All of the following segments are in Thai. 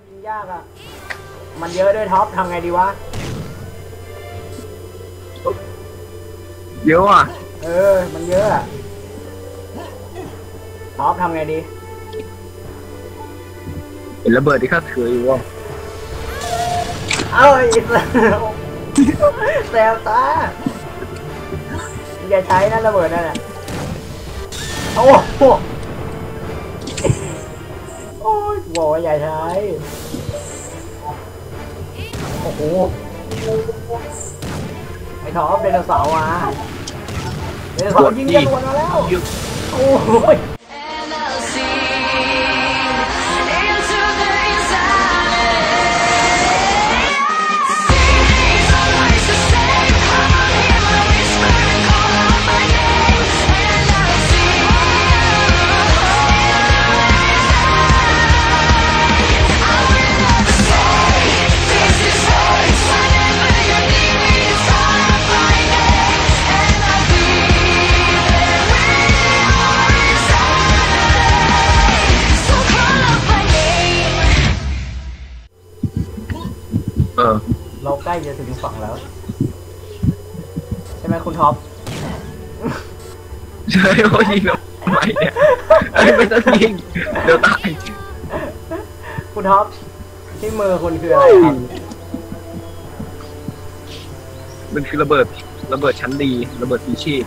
มันยิงยากอะ มันเยอะด้วยท็อปทำไงดีวะ เยอะว่ะ เออ มันเยอะอะท็อปทำไงดีเห็นระเบิดที่ข้าถืออยู่ว่ะเอ้ยแซวตาอย่าใช้นะระเบิดนั่นแหละโอ้โห โอ้ยบอกว่าอย่าใช้โอ้โหไอ้ท็อปไดโนเสาร์มาไดโนเสาร์ยิงจรวดมาแล้วโอ้ย เออ เราใกล้จะถึงฝั่งแล้ว ใช่ไหมคุณท็อป ใช่เขายิงเราทำไมเนี่ยเอ้ยไม่ต้องยิงเดี๋ยวตายคุณท็อปที่มือคุณคืออะไรครับ มันคือระเบิดระเบิดชั้นดีระเบิดปีชีพ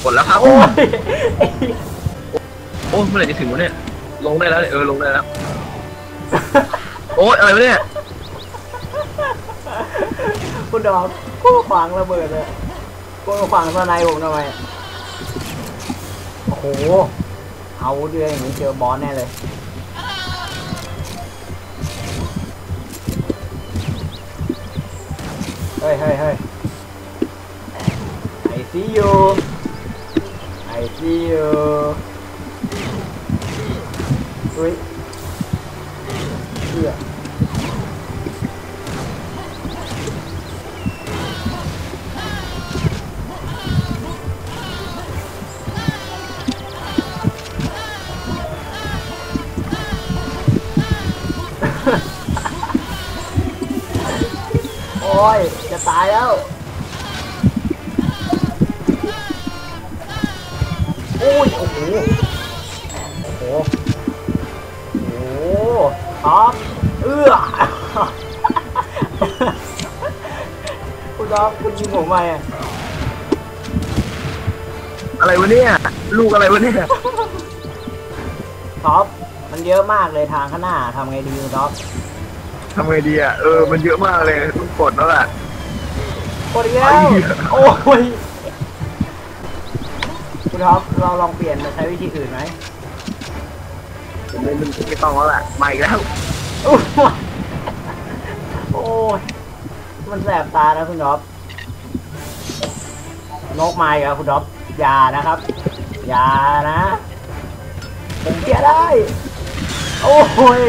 หมดแล้วครับ โอ้ยโอ้เมื่อไหร่จะถึงวะเนี่ย ลงได้แล้วเนี่ยเออลงได้แล้ว โอ้ยอะไรวะเนี่ย คุณท็อปกูขวางระเบิดเลยกูขวางสไนผมทำไมโอ้โหเอาเดือยอย่างนี้เจอบอสแน่เลยเฮ้ยเฮ้ยเฮ้ย I see you I see you อุ้ย โอ้ย จะตายแล้ว โอ้ย โอ้โห โอ้โห โอ้โหท็อปเอื้อคุณท็อปคุณยิงผมไปอะอะไรวะเนี่ย ลูกอะไรวะเนี่ยท็อป มันเยอะมากเลยทางข้างหน้าทำไงดีคุณท็อปทำไงดีอะเออมันเยอะมากเลยต้องกดแล้วแหละกดอีกแล้วไอ้เหี้ยโอ้ยคุณท็อปเราลองเปลี่ยนมาใช้วิธีอื่นไหมผมไม่ไม่ต้องแล้วแหละมาอีกแล้วโอ้ยโอ้ยมันแสบตานะคุณท็อปนกไม้ครับคุณท็อปอย่านะครับอย่านะผมเกลียดได้ โอ้ย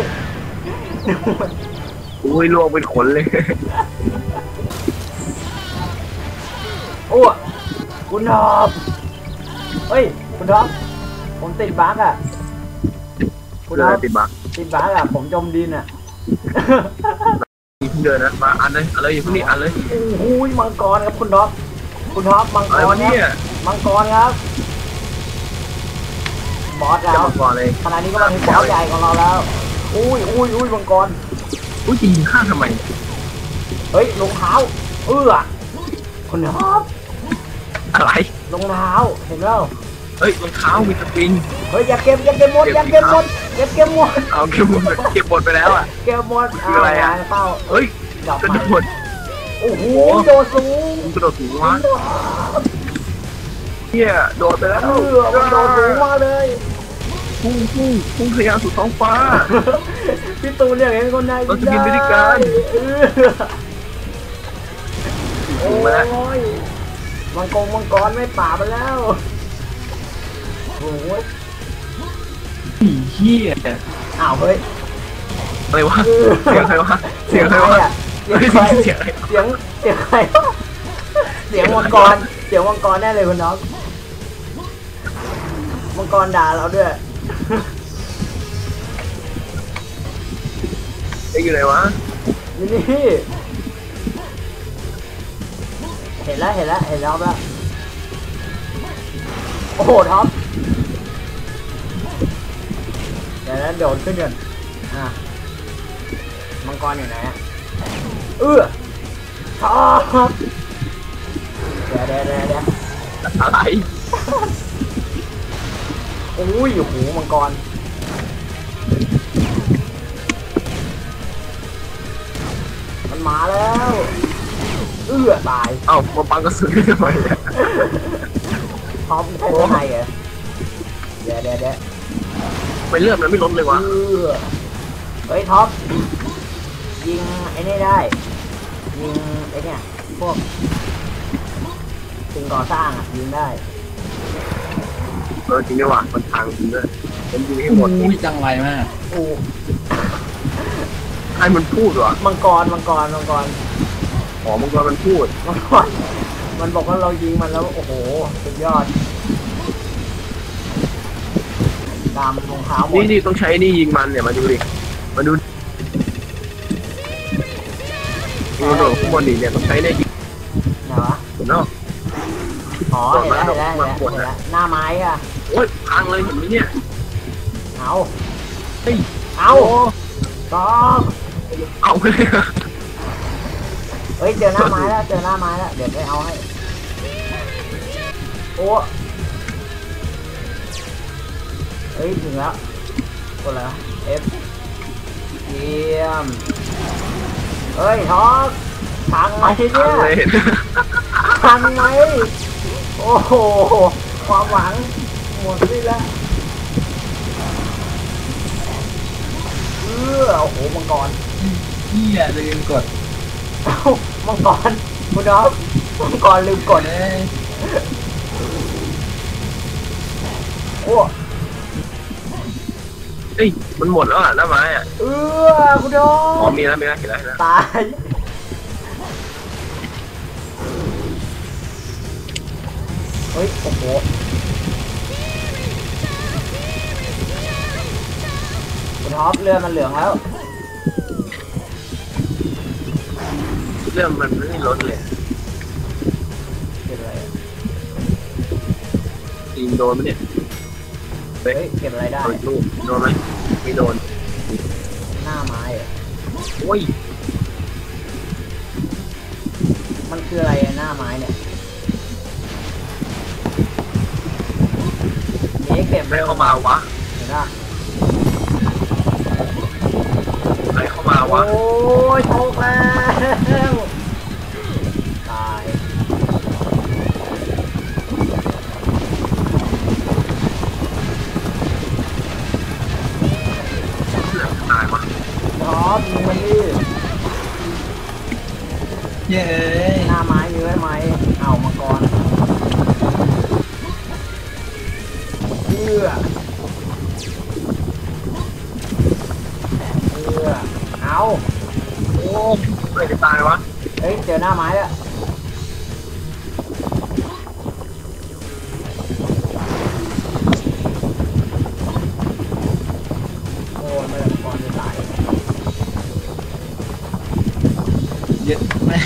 โอ้ยลวงเป็นขนเลย โอ้ยคุณท็อปเฮ้ย คุณท็อปผมติดบั๊กอะ คุณท็อนปติดบักติดบั๊กอะ ผมจมดินอะเดินนะมาอันเลยอันเลยอย่พิ่นี่อันเลยโอ้โหมังกรครับคุณท็อปคุณท็อปมังกรรวะคเนี่ยมังกรครับ บอสจะแล้วมาก่อนเลยขณะนี้ก็มาถึงบอสใหญ่ของเราแล้ว อุ้ยอุ้ยอุ้ยมังกร อุ้ยจริงข้างทำไมเฮ้ยรองเท้า เอื้อคุณท็อปอะไรรองเท้า เห็นแล้วเฮ้ยรองเท้ามีสปริงเฮ้ยอย่าเก็บอย่าเก็บหมดอย่าเก็บหมดอย่าเก็บหมดเอาเก็บหมดเก็บหมดไปแล้วอะ เก็บหมดคืออะไรอะาวงานเป้าเฮ้ยดับกระไปโดดโอ้โหโดดสูงมึงกระโดดสูงวะเฮียโดดไปแล้วเอื้อมันโดดสูงมากเลย พุ่งพุ่งพุ่งทะยานสู่ท้องฟ้า พี่ตูนเนี่ยเห็นคนไหนเราจะบินไปด้วยกันเออโอ้ยมังกรมังกรไม่ป่าบไปแล้วโอ้ยอีเฮียอ้าวเฮ้ยอะไรวะเสียงใครวะเสียงใครวะเสียงใครเสียงเสียงเสียงใครเสียงมังกรเสียงมังกรแน่เลยคุณน้องมังกรด่าเราด้วย ไอ้อยู่ไหนวะนี่นี่เห็นแล้วเห็นแล้วเห็นแล้วแล้วโอ้โหท็อปเดี๋ยวนะโดดขึ้นก่อนอะมังกรอยู่ไหนอะเออท็อปเดี๋ยวเดี๋ยวเดี๋ยวเดี๋ยวอะไรโอ้ยโอ้โหมังกร มันมาแล้ว เอื้อตายเอ้ามาปังกระสุนทำไมเนี่ยท็อปใช่ไหมเหรอเดี๋ยวเดี๋ยวเดี๋ยวไม่เลือดมันไม่ลดเลยวะ เอื้อเฮ้ยท็อปยิงไอ้นี่ได้ยิงไอ้เนี่ยพวกสิ่งก่อสร้างอะยิงได้เออจริงด้วยว่ะมันทางจริงด้วยผมยิงให้หมดอุ้ยจังไรมาก โอ้ ให้มันพูดวะมังกร มังกร มังกร อ๋อมันก็มันพูด มังกร มันบอกว่าเรายิงมันแล้ว โอ้โห สุดยอดดำรองเท้าหมดนี่นี่ต้องใช้นี่ยิงมันเนี่ยมาดูดิมาดูดูโดดข้างบนดิเนี่ยต้องใช้เนี่ยยิงไหนวะ เห็นเนาะอ๋อ เห็นแล้วเห็นแล้วเห็นแล้วเห็นแล้วหน้าไม้อะโอ้ยพังเลยเห็นไหมเนี่ยเอา เฮ้ยเอาตอบ เอาไปเลยอะเฮ้ยเจอหน้าไม้แล้วเจอหน้าไม้แล้วเดี๋ยวไปเอาให้โอ้เฮ้ยถึงแล้วกดแล้ว F เยี่ยมเฮ้ยท็อปพังไหมเนี่พังเลยยพังไหมโอ้โหความหวังหมดไปแล้วเออโอ้โหมังกร เฮียลืมกดเอ้ามังกรคุณน้องมังกรลืมกดเอ้ยโอ้เอ้ยมันหมดแล้วอะหน้าไม้อะเออคุณน้ออ๋องมีแล้วมีแล้วเห็นแล้วเห็นแล้วตายเฮ้ยโอ้โหคุณท็อปเรือมันเหลืองแล้ว เรื่องมันไม่ลดเลยเก็บอะไรอะยิงโดนไหมเนี่ยเฮ้ยเก็บอะไรได้โดนลูกโดนไหมไม่โดน หน้าไม้เหรอโอ้ย มันคืออะไรอะหน้าไม้เนี่ยเอ๊ะเก็บไม่เข้ามาวะ เห็นปะใครเข้ามาวะ โอ้ยโชคแล้ว อปยิงมันดิเย้หน้าไม้มีไว้ไหมเอามังกร เย็ดแม่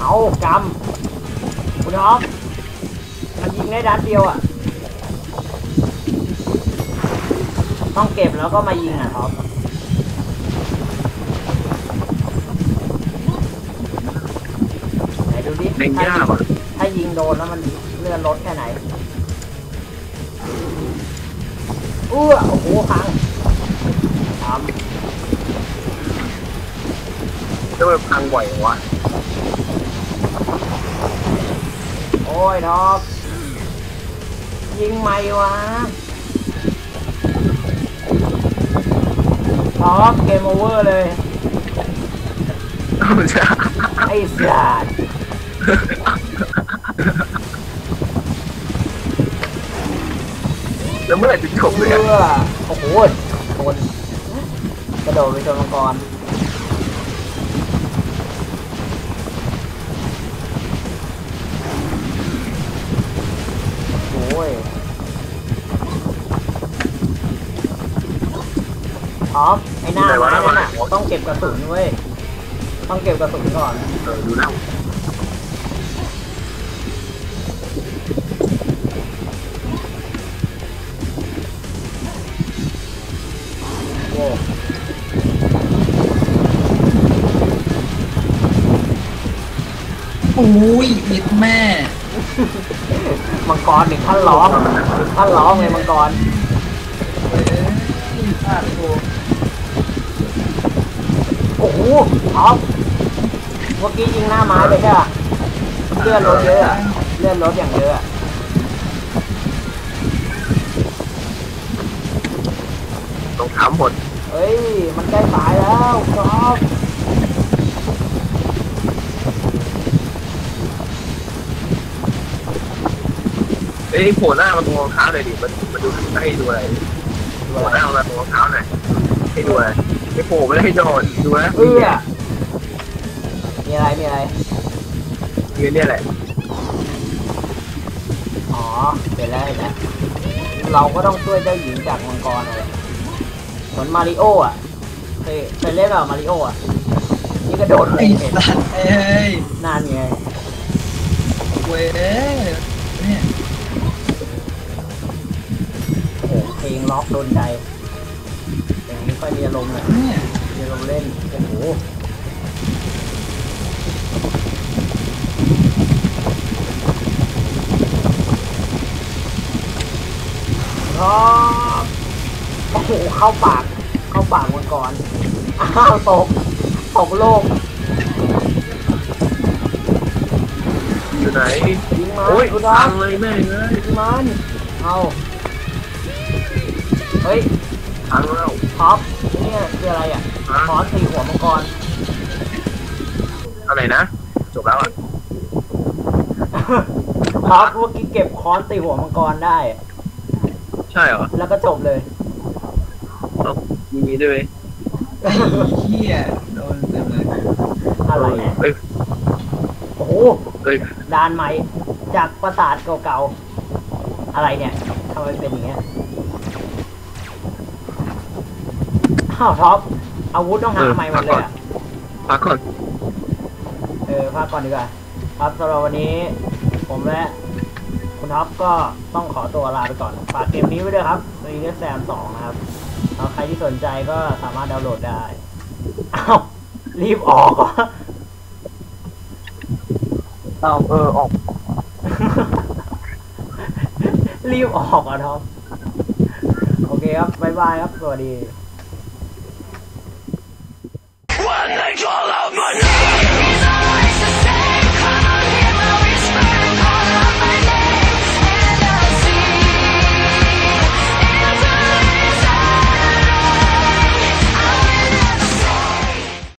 เอากำคุณท็อปมันยิงได้นัดเดียวอะ ต้องเก็บแล้วก็มายิงอะท็อปไหนดูดิเล่นถ้ายากยิงว่ะถ้ายิงโดนแล้วมันเลื่อนลดแค่ไหน อ้วโอ้โหพังทแล้วมันพังบ่อยเหรอวะำโอ้ยท็อปยิงไม่วะท็อปเกมโอเวอร์เลยเอาจะไอ้สัต แล้วเมื่อไหร่จะจบเลยอะโอ้โหโดนกระโดดไปชนมังกรโอ้ยอ๋อไอ้หน้าไม้นน่ต้องเก็บกระสุนเว้ย ต้องเก็บกระสุนก่อน เออดูแล้ว อ้ยเย็ดแม่ มังกรหนึ่งท่านร้องท่านร้องเลยมังกรเอ้ยพลาดโอ้โอ้โหท็อปเมื่อกี้ยิงหน้าไม้ไปใช่ปะเลื่อนรถเยอะอะเลื่อนรถอย่างเยอะอะรองเท้าหมดเฮ้ย มันใกล้ตายแล้วท็อป เอ้ยโผล่หน้ามาตรงรองเท้าเลยดิมันมันดูให้ดูอะไรโผล่หน้ามาตรงรองเท้าหน่อยให้ดูอะไรไม่โผล่ไม่ได้ให้โดนดูนะเอื้อมีอะไรมีอะไรมีเนี่ยแหละอ๋อเห็นแล้วเห็นแล้วเราก็ต้องช่วยเจ้าหญิงจากมังกรอะไรเหมือนมาริโออะเคยเคยเล่นแบบมาริโออะนี่กระโดดไอ้เห็นสัตว์เอ้ยนานไงเว้ยเนี่ยโอ้โห เพลงล็อกโดนใจอย่างนี้ค่อยมีอารมณ์เลยเนี่ยมีอารมณ์เล่นโอ้โหครับโอ้โหเข้าปาก เข้าปากมังกรอ้าวตก ตกโลกอยู่ไหนยิงมาโอ้ยคุณดอพัมงเลยแม่งเลย ยิงมันเอาเฮ้ยพังแล้วท็อปเนี่ยคืออะไรอะฮะขอตีหัวมังกรอะไรนะจบแล้วอะท็อปเมื่อกี้เก็บค้อนตีหัวมังกรได้ ใช่เหรอ แล้วก็จบเลยต้องมีด้วยไอ้เหี้ยโดนเต็มเลยอะไรเนี่ยเอ้ยโอ้โหเอ้ยดานใหม่จากปราสาทเก่าๆอะไรเนี่ยทำไมเป็นอย่างเงี้ย อ้าวท็อปอาวุธต้องหาใหม่หมดเลยอะพักก่อน เออพักก่อนดีกว่าครับสำหรับวันนี้ ผมและคุณท็อปก็ต้องขอตัวลาไปก่อนฝากเกมนี้ไว้ด้วยครับรีเดสแซมสองนะครับเอาใครที่สนใจก็สามารถดาวน์โหลดได้อ้าวรีบออกเหรอเอาเออออก รีบออกอะท็อปโอเคครับ บ๊ายบายครับ สวัสดี control